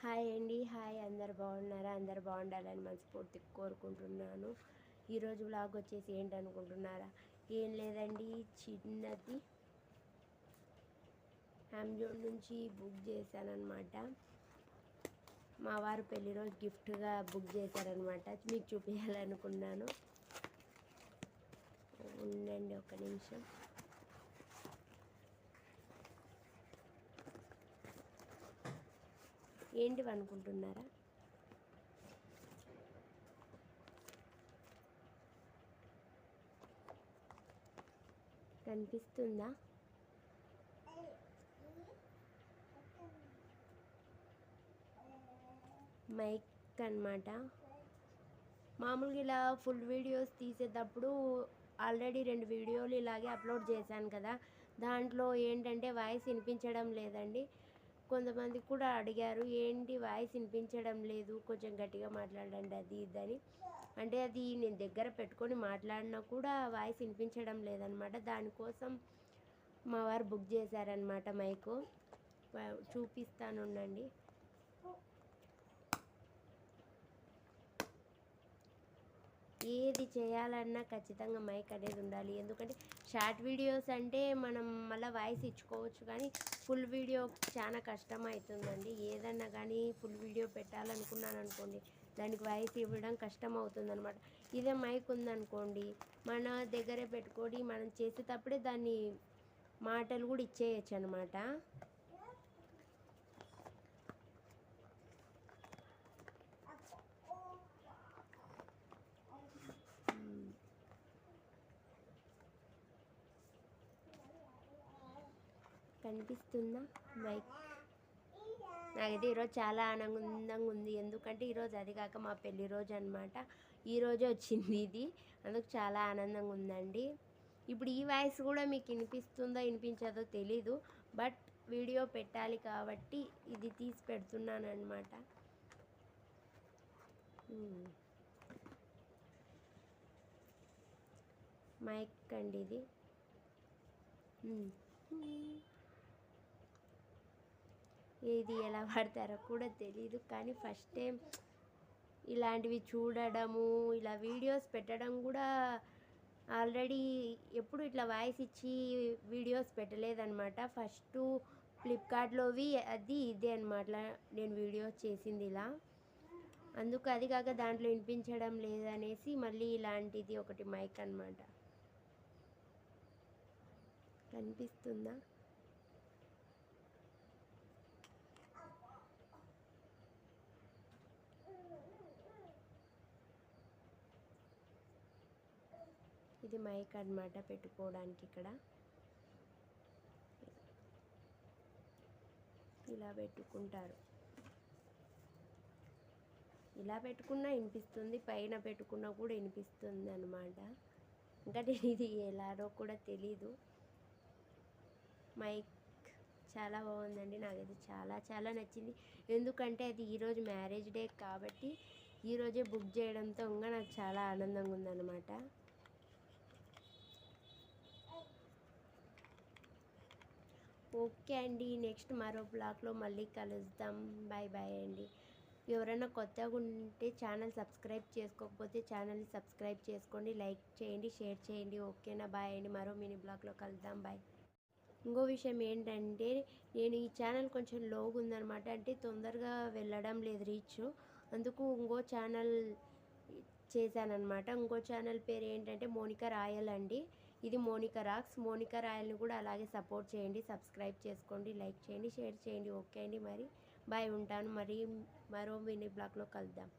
Hi అండి. Hi. అందరు బాగున్నారా? అందరు బాగుండాలని మనస్ఫూర్తిగా కోరుకుంటున్నాను. ఈరోజు బ్లాగ్ వచ్చేసి ఏంటనుకుంటున్నారా? ఏం లేదండి. చిన్నది అమెజాన్ నుంచి బుక్ చేశానమాట మా వారు పెళ్ళి రోజు గిఫ్ట్గా బుక్ చేశారనమాట మీకు చూపించాలనుకున్నాను ఉండండి ఒక నిమిషం. ఏంటివి అనుకుంటున్నారా? కనిపిస్తుందా? మైక్ అన్నమాట. మామూలుగా ఇలా ఫుల్ వీడియోస్ తీసేటప్పుడు ఆల్రెడీ రెండు వీడియోలు ఇలాగే అప్లోడ్ చేశాను కదా. దాంట్లో ఏంటంటే వాయిస్ వినిపించడం లేదండి. కొంతమంది కూడా అడిగారు ఏంటి వాయిస్ వినిపించడం లేదు కొంచెం గట్టిగా మాట్లాడండి అది ఇదని అంటే అది నేను దగ్గర పెట్టుకొని మాట్లాడినా కూడా వాయిస్ వినిపించడం లేదనమాట. దానికోసం మా వారు బుక్ చేశారనమాట మైకు. చూపిస్తాను ఉండండి. ఏది చేయాలన్నా ఖచ్చితంగా మైక్ అనేది ఉండాలి. ఎందుకంటే షార్ట్ వీడియోస్ అంటే మనం మళ్ళీ వాయిస్ ఇచ్చుకోవచ్చు కానీ ఫుల్ వీడియో చాలా కష్టం అవుతుందండి ఏదన్నా కానీ ఫుల్ వీడియో పెట్టాలనుకున్నాను అనుకోండి దానికి వాయిస్ ఇవ్వడం కష్టం అవుతుంది అనమాట ఇదే మైక్ ఉందనుకోండి మన దగ్గరే పెట్టుకొని మనం చేసేటప్పుడే దాన్ని మాటలు కూడా ఇచ్చేయచ్చు అనమాట కనిపిస్తుందా మైక్. నాకైతే ఈరోజు చాలా ఆనందంగా ఉంది. ఎందుకంటే ఈరోజు అది కాక మా పెళ్ళి రోజు అనమాట ఈరోజే వచ్చింది ఇది. అందుకు చాలా ఆనందంగా ఉందండి. ఇప్పుడు ఈ వాయిస్ కూడా మీకు వినిపిస్తుందో వినిపించదో తెలీదు. బట్ వీడియో పెట్టాలి కాబట్టి ఇది తీసి పెడుతున్నాను అనమాట మైక్ అండి ఇది. ఇది ఎలా పడతారో కూడా తెలీదు. కానీ ఫస్ట్ టైం ఇలాంటివి చూడడము ఇలా వీడియోస్ పెట్టడం కూడా ఆల్రెడీ ఎప్పుడు ఇట్లా వాయిస్ ఇచ్చి వీడియోస్ పెట్టలేదన్నమాట. ఫస్ట్ ఫ్లిప్కార్ట్లోవి అది ఇదే అనమాట నేను వీడియోస్ చేసింది ఇలా. అందుకు అది కాక దాంట్లో వినిపించడం లేదనేసి మళ్ళీ ఇలాంటిది ఒకటి మైక్ అనమాట కనిపిస్తుందా? ఇది మైక్ అనమాట పెట్టుకోవడానికి ఇక్కడ. ఇలా పెట్టుకుంటారు. ఇలా పెట్టుకున్నా వినిపిస్తుంది పైన పెట్టుకున్నా కూడా వినిపిస్తుంది అనమాట ఇంకా నేను ఇది ఎలానో కూడా తెలీదు. మైక్ చాలా బాగుందండి నాకైతే చాలా చాలా నచ్చింది. ఎందుకంటే అది ఈరోజు మ్యారేజ్ డే కాబట్టి ఈరోజే బుక్ చేయడంతో ఇంకా నాకు చాలా ఆనందంగా ఉందన్నమాట. ఓకే అండి. నెక్స్ట్ మరో బ్లాగ్లో మళ్ళీ కలుద్దాం. బాయ్ బాయ్ అండి. ఎవరైనా కొత్తగా ఉంటే ఛానల్ సబ్స్క్రైబ్ చేసుకోకపోతే ఛానల్ని సబ్స్క్రైబ్ చేసుకోండి. లైక్ చేయండి షేర్ చేయండి. ఓకేనా? బాయ్ అండి. మరో మినీ బ్లాగ్లో కలుద్దాం. బాయ్ ఇంకో విషయం ఏంటంటే నేను ఈ ఛానల్ కొంచెం లోగా ఉందనమాట అంటే తొందరగా వెళ్ళడం లేదు రీచ్ అందుకు ఇంకో ఛానల్ చేశానమాట ఇంకో ఛానల్ పేరు ఏంటంటే మోనికా రాయల్ అండి. ఇది మోనికా రాక్స్. మోనికా రాయల్ని కూడా అలాగే సపోర్ట్ చేయండి సబ్స్క్రైబ్ చేసుకోండి లైక్ చేయండి షేర్ చేయండి. ఓకే అండి మరి. బాయ్ ఉంటాను. మరి మరో మినీ బ్లాగ్లో కలుద్దాం.